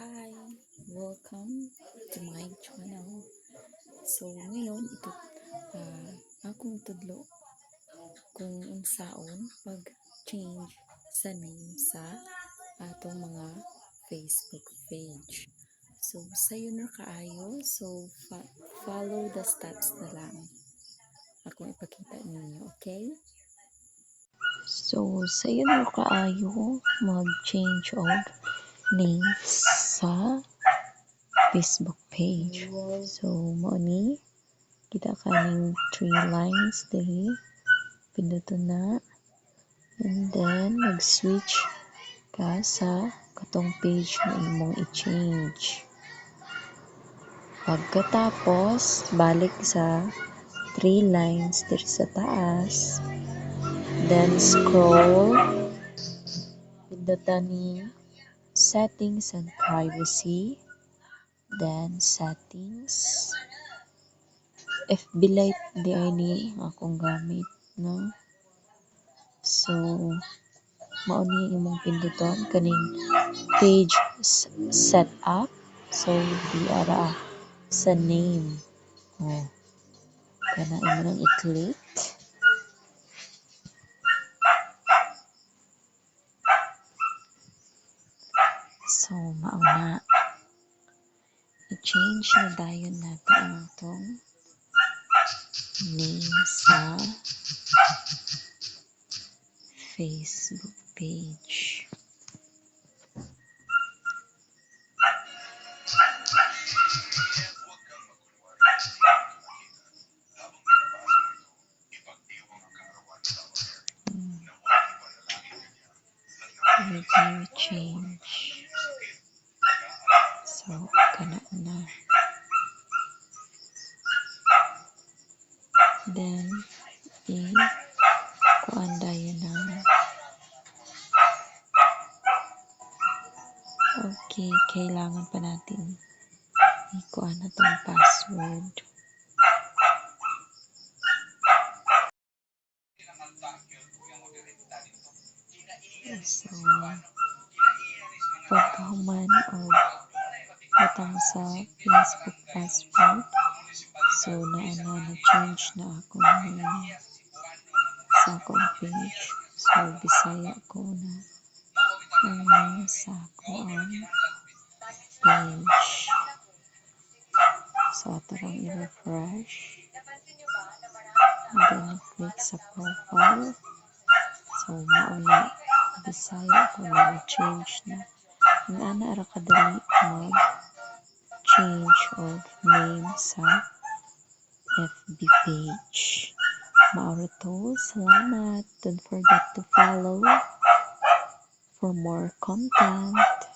Hi! Welcome to my channel. So, ngayon, ito, ah, akong tudlo kung unsaon pag-change sa name sa atong mga Facebook page. So, sayo na kaayo. So, follow the steps na lang. Akong ipakita ninyo, okay? So, sayo na kaayo mag-change of names sa Facebook page. So, mo ni kita kaning three lines diri pinduto na and then mag-switch ka sa katong page na imong i-change. Pagkatapos, balik sa three lines diri sa taas. Then scroll. Pindutan ni settings and privacy. Then settings. FB Lite di ay ni akong gamit no. So mao ni imong pinduton kaning page setup. So di ara sa name. Oh. Kana imo nang i-click. So mao na. I-change na dayon nato ang atong name sa Facebook page. Hmm. Review change. So, kana na. Then, i kuan dayon na. Okay, kailangan pa natin ikuan na tong password. So, pagkahuman o butang sa Facebook password, so na change na ako name sa akong page. So, bisaya ko na ang sa akong page. So, ato lang i-refresh. And then, click sa profile. So, mauna, bisaya ko na change na. Ang ana ara mag change of name sa FB page. Mauro to. Salamat. Don't forget to follow for more content.